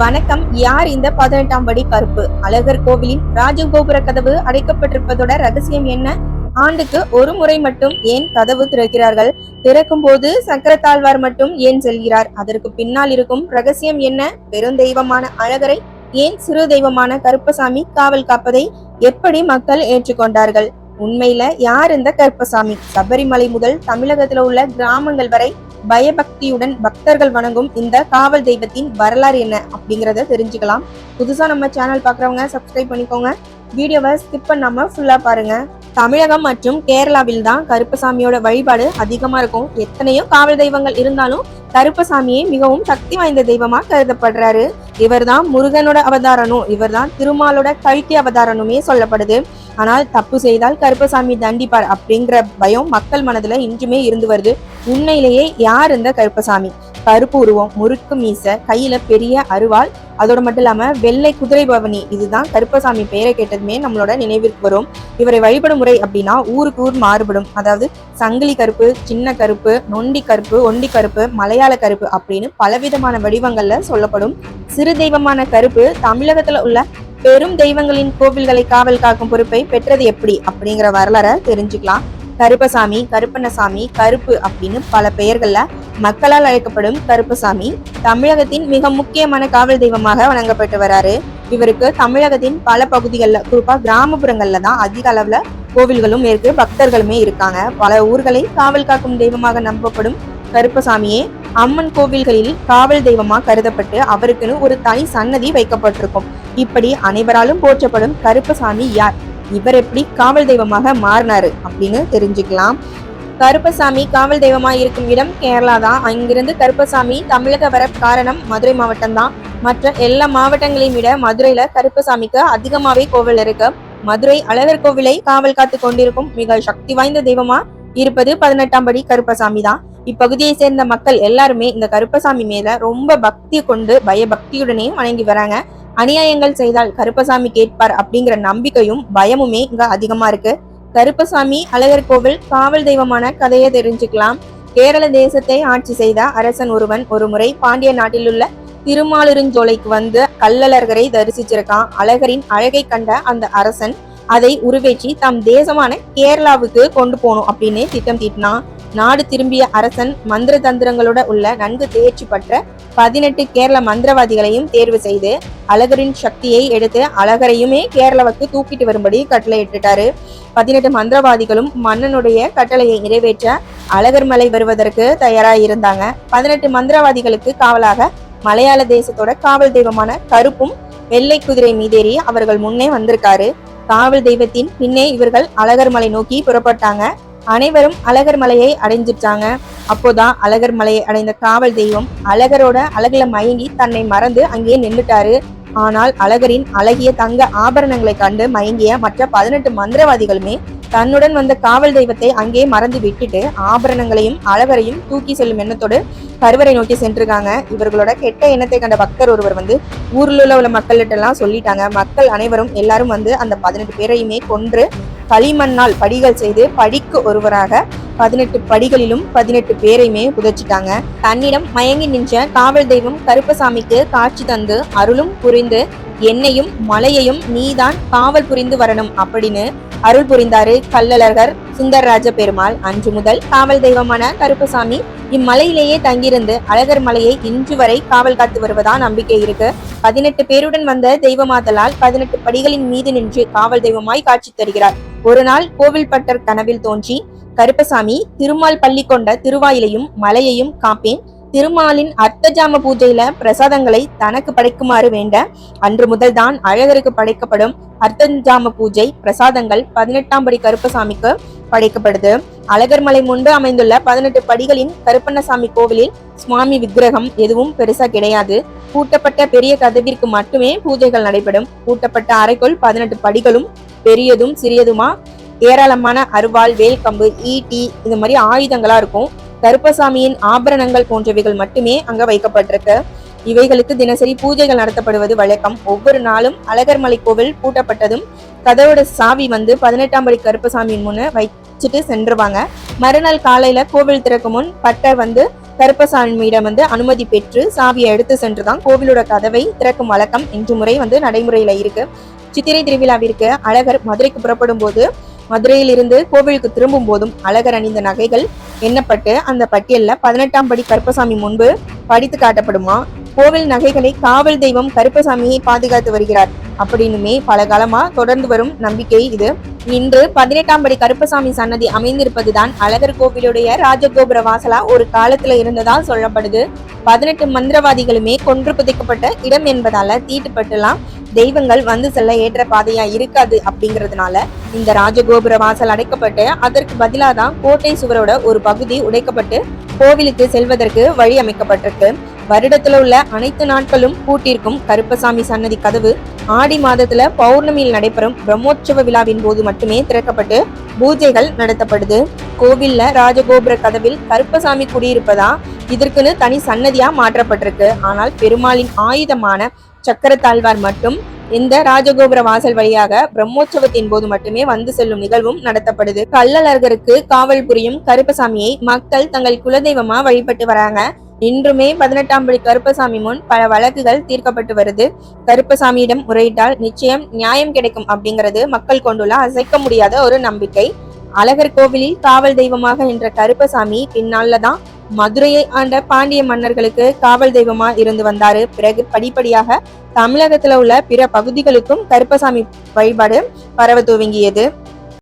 வணக்கம். யார் இந்த பதினெட்டாம் படி கருப்பு? அழகர் கோவிலின் ராஜகோபுர கதவு அடைக்கப்பட்டிருப்பதோட ரகசியம் என்ன? ஆண்டுக்கு ஒரு முறை மட்டும் ஏன் கதவு திறக்கிறார்கள்? திறக்கும் போது சக்கரத்தாழ்வார் மட்டும் ஏன் செல்கிறார்? அதற்கு பின்னால் இருக்கும் ரகசியம் என்ன? பெருந்தெய்வமான அழகரை ஏன் சிறு தெய்வமான கருப்பசாமி காவல் காப்பதை எப்படி மக்கள் ஏற்றுக்கொண்டார்கள்? உண்மையில யார் இந்த கருப்பசாமி? சபரிமலை முதல் தமிழகத்துல உள்ள கிராமங்கள் வரை பயபக்தியுடன் பக்தர்கள் வணங்கும் இந்த காவல் தெய்வத்தின் வரலாறு என்ன அப்படிங்கிறத தெரிஞ்சுக்கலாம். புதுசா நம்ம சேனல் பாக்குறவங்க சப்ஸ்கிரைப் பண்ணிக்கோங்க. வீடியோவை ஸ்கிப் பண்ணாம ஃபுல்லா பாருங்க. தமிழகம் மற்றும் கேரளாவில் தான் கருப்பசாமியோட வழிபாடு அதிகமா இருக்கும். எத்தனையோ காவல் தெய்வங்கள் இருந்தாலும் கருப்பசாமியே மிகவும் சக்தி வாய்ந்த தெய்வமா கருதப்படுறாரு. இவர்தான் முருகனோட அவதாரனும் இவர்தான் திருமாலோட கல்கி அவதாரனுமே சொல்லப்படுது. ஆனால் தப்பு செய்தால் கருப்பசாமி தண்டிப்பார் அப்படிங்கிற பயம் மக்கள் மனதுல இன்றுமே இருந்து வருது. உண்மையிலேயே யார் இந்த கருப்பசாமி? கருப்பு உருவம் முறுக்கு மீச கையில பெரிய அருவாள். அதோட மட்டும் இல்லாம வெள்ளை குதிரை பவனி இதுதான் கருப்பசாமி பெயரை கேட்டதுமே நம்மளோட நினைவிற்கு வரும். இவரை வழிபடும் முறை அப்படின்னா ஊருக்கு ஊர் மாறுபடும். அதாவது சங்கிலி கருப்பு சின்ன கருப்பு நொண்டி கருப்பு ஒண்டி கருப்பு மலையாள கருப்பு அப்படின்னு பலவிதமான வடிவங்கள்ல சொல்லப்படும். சிறு தெய்வமான கருப்பு தமிழகத்துல உள்ள பெரும் தெய்வங்களின் கோவில்களை காவல் காக்கும் பொறுப்பை பெற்றது எப்படி அப்படிங்கிற வரலாறை தெரிஞ்சுக்கலாம். கருப்பசாமி கருப்பண்ணசாமி கருப்பு அப்படின்னு பல பெயர்கள்ல மக்களால் அழைக்கப்படும் கருப்பசாமி தமிழகத்தின் மிக முக்கியமான காவல் தெய்வமாக வணங்கப்பட்டு வராரு. இவருக்கு தமிழகத்தின் பல பகுதிகளில் குறிப்பா கிராமப்புறங்கள்ல தான் அதிக அளவுல கோவில்களும் இருக்கு பக்தர்களுமே இருக்காங்க. பல ஊர்களை காவல் காக்கும் தெய்வமாக நம்பப்படும் கருப்பசாமியே அம்மன் கோவில்களில் காவல் தெய்வமா கருதப்பட்டு அவருக்குன்னு ஒரு தனி சன்னதி வைக்கப்பட்டிருக்கும். இப்படி அனைவராலும் போற்றப்படும் கருப்பசாமி யார்? இவர் எப்படி காவல் தெய்வமாக மாறினாரு அப்படின்னு தெரிஞ்சுக்கலாம். கருப்பசாமி காவல் தெய்வமா இருக்கும் இடம் கேரளா தான். அங்கிருந்து கருப்பசாமி தமிழக வர காரணம் மதுரை மாவட்டம் தான். மற்ற எல்லா மாவட்டங்களையும் விட மதுரையில கருப்பசாமிக்கு அதிகமாவே கோவில் இருக்கு. மதுரை அழகர் கோவிலை காவல் காத்து கொண்டிருக்கும் மிக சக்தி வாய்ந்த தெய்வமா இருப்பது பதினெட்டாம் படி கருப்பசாமி தான். இப்பகுதியை சேர்ந்த மக்கள் எல்லாருமே இந்த கருப்பசாமி மேல ரொம்ப பக்தி கொண்டு பயபக்தியுடனே வணங்கி வராங்க. அநியாயங்கள் செய்தால் கருப்பசாமி கேட்பார் அப்படிங்கிற நம்பிக்கையும் பயமுமே இங்க அதிகமா இருக்கு. கருப்பசாமி அழகர் கோவில் காவல் தெய்வமான கதையை தெரிஞ்சுக்கலாம். கேரள தேசத்தை ஆட்சி செய்த அரசன் ஒருவன் ஒரு முறை பாண்டிய நாட்டில் உள்ள திருமாலிருஞ்சோலைக்கு வந்து கள்ளழகரை தரிசிச்சிருக்கான். அழகரின் அழகை கண்ட அந்த அரசன் அதை உருவேற்றி தம் தேசமான கேரளாவுக்கு கொண்டு போகணும் அப்படின்னு திட்டம் தீட்டினான். நாடு திரும்பிய அரசன் மந்திர தந்திரங்களோட உள்ள நன்கு தேர்ச்சி பெற்ற பதினெட்டு கேரள மந்திரவாதிகளையும் தேர்வு செய்து அழகரின் சக்தியை எடுத்து அழகரையுமே கேரளாவுக்கு தூக்கிட்டு வரும்படி கட்டளையிட்டுட்டாரு. பதினெட்டு மந்திரவாதிகளும் மன்னனுடைய கட்டளையை நிறைவேற்ற அழகர் மலை வருவதற்கு தயாராக இருந்தாங்க பதினெட்டு மந்திரவாதிகளுக்கு காவலாக மலையாள தேசத்தோட காவல் தெய்வமான கருப்பும் வெள்ளை குதிரை மீதேறி அவர்கள் முன்னே வந்திருக்காரு. காவல் தெய்வத்தின் பின்னே இவர்கள் அழகர் மலை நோக்கி புறப்பட்டாங்க. அனைவரும் அழகர் மலையை அடைஞ்சிட்டாங்க அப்போதான் அழகர் மலையை அடைந்த காவல் தெய்வம் அழகரோட அழகுல மயங்கி தன்னை மறந்து அங்கேயே நின்றுட்டாரு ஆனால் அழகரின் அழகிய தங்க ஆபரணங்களை கண்டு மயங்கிய மற்ற பதினெட்டு மந்திரவாதிகளுமே தன்னுடன் வந்த காவல் தெய்வத்தை அங்கே மறந்து விட்டுட்டு ஆபரணங்களையும் அழகரையும் தூக்கி செல்லும் எண்ணத்தோடு கருவறை நோக்கி சென்றிருக்காங்க. இவர்களோட கெட்ட எண்ணத்தை கண்ட பக்தர் ஒருவர் வந்து ஊரில் உள்ள மக்கள்கிட்ட எல்லாம் சொல்லிட்டாங்க. மக்கள் அனைவரும் எல்லாரும் வந்து அந்த பதினெட்டு பேரையுமே கொன்று களிமண்ணால் படிகள் செய்து படிக்கு ஒருவராக பதினெட்டு படிகளிலும் பதினெட்டு பேரையுமே புதைச்சிட்டாங்க. தன்னிடம் மயங்கி நின்ற காவல் தெய்வம் கருப்பசாமிக்கு காட்சி தந்து அருளும் புரிந்து என்னையும் மலையையும் நீதான் காவல் புரிந்து வரணும் அப்படின்னு அருள் புரிந்தாரு கள்ளழகர் சுந்தரராஜ பெருமாள். அன்று முதல் காவல் தெய்வமான கருப்பசாமி இம்மலையிலேயே தங்கியிருந்து அழகர் மலையை இன்று வரை காவல் காத்து வருவதா நம்பிக்கை இருக்கு. பதினெட்டு பேருடன் வந்த தெய்வமாதலால் பதினெட்டு படிகளின் மீது நின்று காவல் தெய்வமாய் காட்சி தருகிறார். ஒரு நாள் கோவில் பட்டர் கனவில் தோன்றி கருப்பசாமி திருமால் பள்ளி கொண்ட திருவாயிலையும் மலையையும் காப்பேன். திருமாலின் அர்த்தஜாம பூஜையில பிரசாதங்களை தனக்கு படைக்குமாறு வேண்ட அன்று முதல் தான் அழகருக்கு படைக்கப்படும் அர்த்தஜாம பூஜை பிரசாதங்கள் பதினெட்டாம் படி கருப்பசாமிக்கு படைக்கப்படுது. அழகர் மலை முன்பு அமைந்துள்ள பதினெட்டு படிகளின் கருப்பண்ணசாமி கோவிலில் சுவாமி விக்கிரகம் எதுவும் பெருசா கிடையாது. பூட்டப்பட்ட பெரிய கதவிற்கு மட்டுமே பூஜைகள் நடைபெறும். பூட்டப்பட்ட அறைக்குள் பதினெட்டு படிகளும் பெரியதும் சிறியதுமா? ஏராளமான அருவாள் வேல்கம்பு ஈட்டி இந்த மாதிரி ஆயுதங்களா இருக்கும். கருப்பசாமியின் ஆபரணங்கள் போன்றவைகள் மட்டுமே அங்க வைக்கப்பட்டிருக்கு. இவைகளுக்கு தினசரி பூஜைகள் நடத்தப்படுவது வழக்கம். ஒவ்வொரு நாளும் அழகர்மலை கோவில் பூட்டப்பட்டதும் கதவோட சாவி வந்து பதினெட்டாம் படி கருப்பசாமியின் முன்ன வச்சுட்டு சென்றுவாங்க. மறுநாள் காலையில கோவில் திறக்கும் முன் பட்டர் வந்து கருப்பசாமியிடம் வந்து அனுமதி பெற்று சாவியை எடுத்து சென்றுதான் கோவிலோட கதவை திறக்கும் வழக்கம் இன்று முறை வந்து நடைமுறையில இருக்கு. சித்திரை திருவிழாவிற்கு அழகர் மதுரைக்கு புறப்படும் போது மதுரையில் இருந்து கோவிலுக்கு திரும்பும் போதும் அழகர் அணிந்த நகைகள் எண்ணப்பட்டு அந்த பட்டியலில் பதினெட்டாம் படி கருப்பசாமி முன்பு படித்து காட்டப்படுமா கோவில் நகைகளை காவல் தெய்வம் கருப்பசாமியை பாதுகாத்து வருகிறார். அப்படின்னுமே பல காலமா தொடர்ந்து வரும் நம்பிக்கை இது. இன்று பதினெட்டாம் படி கருப்பசாமி சன்னதி அமைந்திருப்பதுதான் அழகர் கோவிலுடைய ராஜகோபுர வாசலா ஒரு காலத்துல இருந்ததா சொல்லப்படுது. பதினெட்டு மந்திரவாதிகளுமே கொன்று புதைக்கப்பட்ட இடம் என்பதால தீட்டுப்பட்டுலாம் தெய்வங்கள் வந்து செல்ல ஏற்ற பாதையா இருக்காது அப்படிங்கிறதுனால இந்த ராஜகோபுர வாசல் அடைக்கப்பட்டு அதற்கு பதிலாக தான் கோட்டை சுவரோட ஒரு பகுதி உடைக்கப்பட்டு கோவிலுக்கு செல்வதற்கு வழி அமைக்கப்பட்டிருக்கு. வருடத்துல உள்ள அனைத்து நாட்களும் பூட்டிருக்கும் கருப்பசாமி சன்னதி கதவு ஆடி மாதத்துல பௌர்ணமியில் நடைபெறும் பிரம்மோற்சவ விழாவின் போது மட்டுமே திறக்கப்பட்டு பூஜைகள் நடத்தப்படுது. கோவில்ல ராஜகோபுர கதவில் கருப்பசாமி குடியிருப்பதா இதற்குன்னு தனி சன்னதியா மாற்றப்பட்டிருக்கு. ஆனால் பெருமாளின் ஆயுதமான சக்கரத்தாழ்வார் மட்டும் இந்த ராஜகோபுர வாசல் வழியாக பிரம்மோற்சவத்தின் போது மட்டுமே வந்து செல்லும் நிகழ்வும் நடத்தப்படுது. கள்ளழகருக்கு காவல் புரியும் கருப்பசாமியை மக்கள் தங்கள் குலதெய்வமா வழிபட்டு வராங்க. இன்றுமே பதினெட்டாம் படி கருப்பசாமி முன் பல வழக்குகள் தீர்க்கப்பட்டு வருது. கருப்பசாமியிடம் முறையிட்டால் நிச்சயம் நியாயம் கிடைக்கும் அப்படிங்கிறது மக்கள் கொண்டுள்ள அசைக்க முடியாத ஒரு நம்பிக்கை. அழகர் கோவிலில் காவல் தெய்வமாக நின்ற கருப்பசாமி பின்னால தான் மதுரையை ஆண்ட பாண்டிய மன்னர்களுக்கு காவல் தெய்வமா இருந்து வந்தாரு. பிறகு படிப்படியாக தமிழகத்துல உள்ள பிற பகுதிகளுக்கும் கருப்பசாமி வழிபாடு பரவ துவங்கியது.